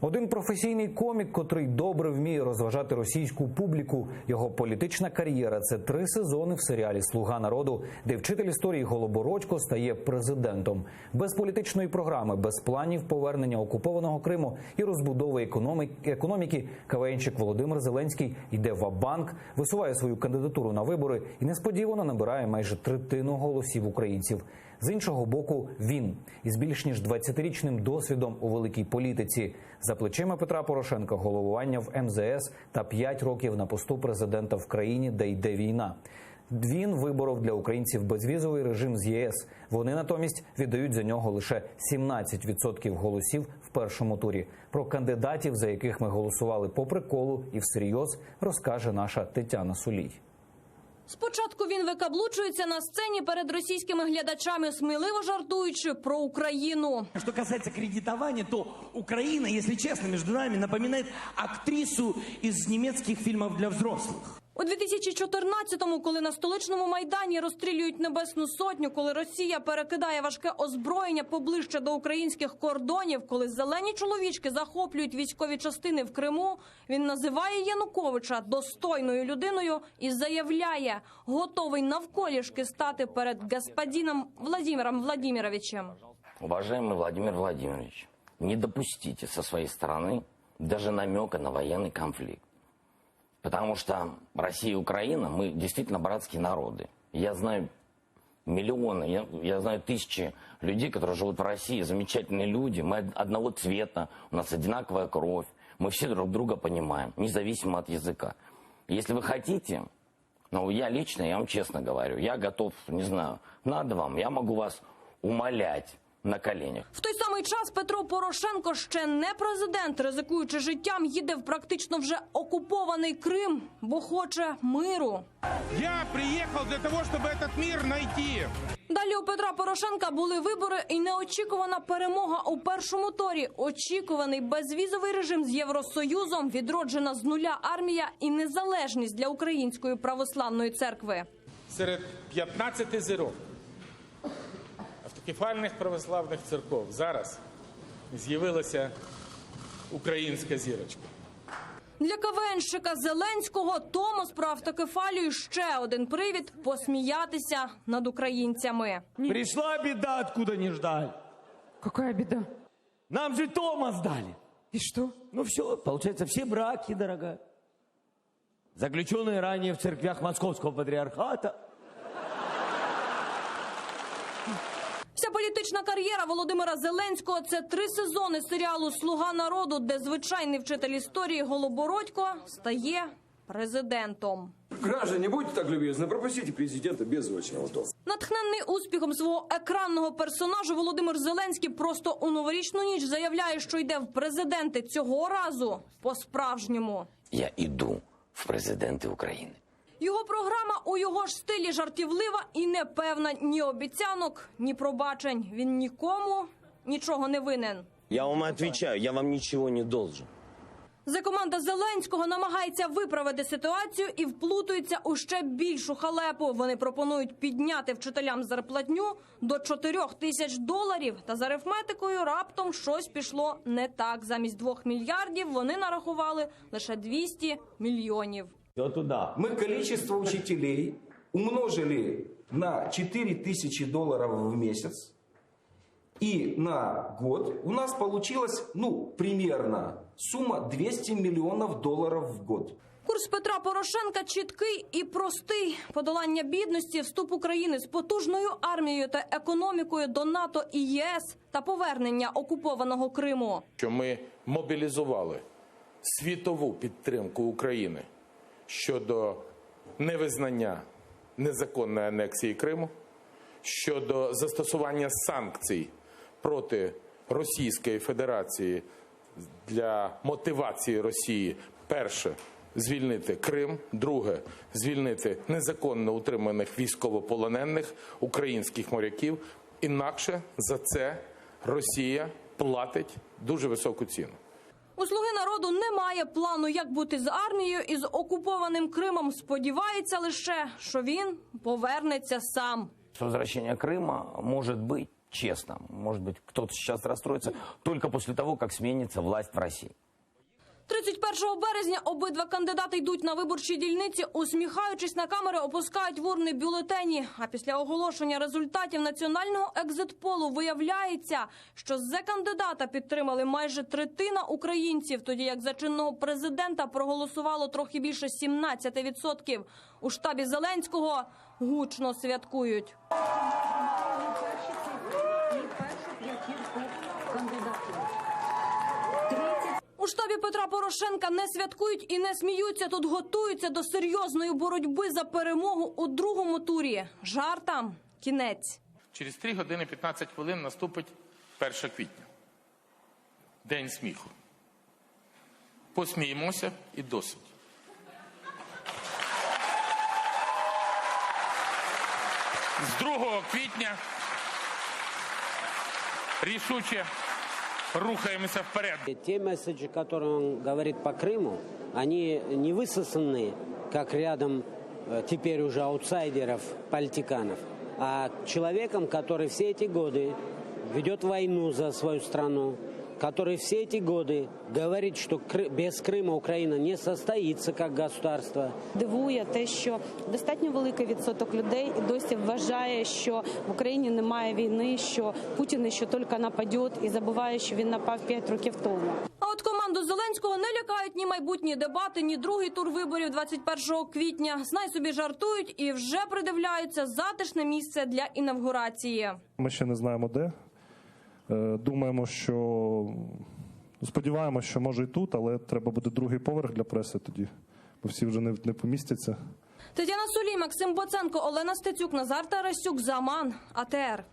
Один професійний комік, котрий добре вміє розважати російську публіку. Його політична кар'єра це три сезони в серіалі Слуга народу, де вчитель історії Голобородько стає президентом. Без політичної програми, без планів повернення окупованого Криму і розбудови економіки, економіки КВНщик Володимир Зеленський йде в банк, висуває свою кандидатуру на вибори і несподівано набирає майже третину голосів українців. З іншого боку, він із більш ніж 20-річним досвідом у великій політиці за плечима Петра Порошенка головування в МЗС та 5 років на посту президента в країні, де йде війна. Він виборов для українців безвізовий режим з ЄС. Вони натомість віддають за нього лише 17% голосів в першому турі. Про кандидатів, за яких ми голосували по приколу і всерйоз, розкаже наша Тетяна Сулій. Спочатку він викаблучується на сцені перед російськими глядачами, сміливо жартуючи про Україну. Что касается кредитования, то Украина, если честно, между нами напоминает актрису из немецких фильмов для взрослых. У 2014-му, коли на столичному майдані розстрілюють небесну сотню, коли Росія перекидає важке озброєння поближче до українських кордонів, коли зелені чоловічки захоплюють військові частини в Криму, він називає Януковича достойною людиною і заявляє, готовий навколішки стати перед господином Владимиром Владимировичем. Уважаемый Владимир Владимирович, не допустите со своей стороны даже намека на военный конфликт. Потому что Россия и Украина, мы действительно братские народы. Я знаю миллионы, я, я знаю тысячи людей, которые живут в России, замечательные люди, мы од- одного цвета, у нас одинаковая кровь, мы все друг друга понимаем, независимо от языка. Если вы хотите, ну, я лично, я вам честно говорю, я готов, не знаю, надо вам, я могу вас умолять на коленях. В той самий час Петро Порошенко ще не президент, ризикуючи життям, їде в практично вже окупований Крим, бо хоче миру. Я приехал для того, чтобы этот мир найти. Далі у Петра Порошенка були вибори і неочікувана перемога у першому торі. Очікуваний безвізовий режим з Євросоюзом, відроджена з нуля армія і незалежність для української православної церкви. Серед 15 зірок автокефальних православних церков зараз з'явилася українська зірочка. Для КВНщика Зеленського Томос про автокефалію ще один привід посміятися над українцями. Пришла беда, откуда не ждали. Какая беда? Нам же Томас дали. И что? Ну все, получается, все браки, дорогая. Заключенные ранее в церквях Московского патриархата. політична кар'єра Володимира Зеленського це три сезони серіалу Слуга народу, де звичайний вчитель історії Голобородько стає президентом. Граждане, будьте так любезны, пропустите президента без очного то. Натхненний успіхом свого екранного персонажа Володимир Зеленський просто у новорічну ніч заявляє, що йде в президенти цього разу по-справжньому. Я иду в президенты Украины. Його програма у його ж стилі жартівлива і не певна ні обіцянок, ні пробачень. Він нікому нічого не винен. Я вам отвечаю, я вам ничего не должен. За команда Зеленського намагається виправити ситуацію і вплутується у ще більшу халепу. Вони пропонують підняти вчителям зарплатню до 4 тисяч доларів. Та за арифметикою раптом щось пішло не так. Замість 2 мільярдів вони нарахували лише 200 мільйонів. Все туда. Мы количество учителей умножили на 4 тысячи долларов в месяц. И на год у нас получилось, ну, примерно сумма 200 миллионов долларов в год. Курс Петра Порошенка чіткий і простий: подолання бідності, вступ України з потужною армією та економікою до НАТО і ЄС та повернення окупованого Криму. Що ми мобілізували світову підтримку України щодо невизнання незаконної анексії Криму, щодо застосування санкцій проти Російської Федерації для мотивації Росії перше звільнити Крим, друге звільнити незаконно утриманих військовополонених українських моряків. Інакше за це Росія платить дуже високу ціну. У слуги народу немає плану, як бути з армією і з окупованим Кримом. Сподівається лише, що він повернеться сам. С возвращения Крыма может быть честно, может быть, кто-то сейчас расстроится, только после того, как сменится власть в России. 31 березня обидва кандидати йдуть на виборчі дільниці, усміхаючись на камери, опускають в урни бюлетені. А після оголошення результатів національного екзитполу виявляється, що за кандидата підтримали майже третина українців, тоді як за чинного президента проголосувало трохи більше 17%. У штабі Зеленського гучно святкують. У штабі Петра Порошенка не святкують і не сміються. Тут готуються до серйозної боротьби за перемогу у другому турі. Жартам кінець. Через 3 години 15 хвилин наступить 1 квітня. День сміху. Посміємося і досить. З 2 квітня рішуче рухаємося вперед. Те месседжи, которые он говорит по Крыму, они не высосаны, как рядом э, теперь уже аутсайдеров, политиканов, а человеком, который все эти годы ведет войну за свою страну, который все эти годы говорит, что Кры- без Крыма Украина не состоится как государство, Дивує те, що достатньо великий відсоток людей і досі вважає, що в Україні немає війни, що Путін ще тільки нападе, і забуває, що він напав 5 років тому. А от команду Зеленського не лякають ні майбутні дебати, ні другий тур виборів 21 квітня. Знай собі жартують і вже придивляються затишне місце для інавгурації. Ми ще не знаємо де. Е, Думаємо, що сподіваємося, що може і тут, але треба буде другий поверх для преси тоді, бо всі вже не, не помістяться. Тетяна Сулій, Максим Боценко, Олена Стецюк, Назар Тарасюк, Заман, АТР.